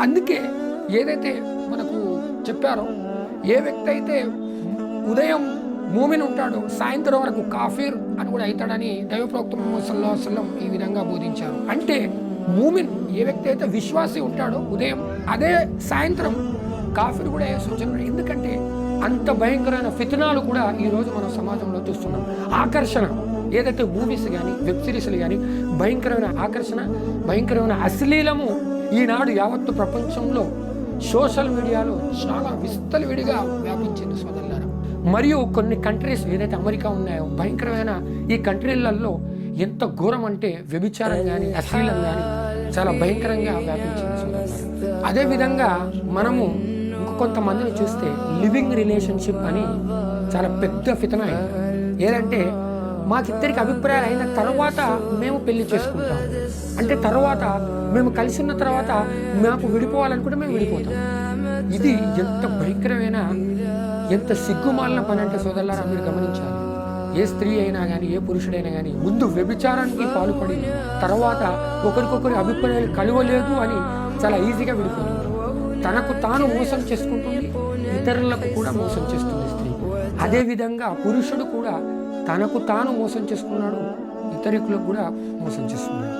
అందుకే ఏదైతే మనకు చెప్పారో ఏ వ్యక్తి అయితే ఉదయం మూమిన్ ఉంటాడో సాయంత్రం వరకు కాఫీర్ అని కూడా అవుతాడని దైవప్రోక్త ముహమ్మద్ వసల్లం ఈ విధంగా బోధించారు. అంటే మూమిన్ ఏ వ్యక్తి అయితే విశ్వాసి ఉంటాడో ఉదయం అదే సాయంత్రం కాఫీర్ కూడా అయ్యే సూచన ఎందుకంటే అంత భయంకరమైన ఫితనాలు కూడా ఈ రోజు మనం సమాజంలో చూస్తున్నాం. ఆకర్షణ ఏదైతే మూవీస్ కానీ వెబ్ సిరీస్లు కానీ భయంకరమైన ఆకర్షణ భయంకరమైన అశ్లీలము ఈనాడు యావత్తు ప్రపంచంలో సోషల్ మీడియాలో చాలా విస్తలవిడిగా వ్యాపించింది సోదరులారా. మరియు కొన్ని కంట్రీస్ ఏదైతే అమెరికా ఉన్నాయో భయంకరమైన ఈ కంట్రీలలో ఎంత ఘోరం అంటే వ్యభిచారం కానీ అశ్లీలం కానీ చాలా భయంకరంగా వ్యాపించింది సోదరులారా. అదేవిధంగా మనము కొంతమందిని చూస్తే లివింగ్ రిలేషన్షిప్ అని చాలా పెద్ద ఫితన ఏదంటే మాకిద్దరికి అభిప్రాయాలు అయిన తర్వాత మేము పెళ్ళి చేసుకుంటాం. అంటే తర్వాత మేము కలిసి ఉన్న తర్వాత మాకు విడిపోవాలనుకుంటే మేము విడిపోతాం. ఇది ఎంత భయంకరమైన ఎంత సిగ్గుమాలిన పని అంటే సోదరులారా మీరు గమనించాలి. ఏ స్త్రీ అయినా కానీ ఏ పురుషుడైనా కానీ ముందు వ్యభిచారానికి పాల్పడి తర్వాత ఒకరికొకరి అభిప్రాయాలు కలవలేదు అని చాలా ఈజీగా విడిపోతుంది తనకు తాను మోసం చేసుకుంటుంది. ఇతరులకు కూడా మోసం చేస్తుంది స్త్రీ. అదేవిధంగా పురుషుడు కూడా తనకు తాను మోసం చేసుకున్నాడు ఇతరులకు కూడా మోసం చేస్తున్నాడు.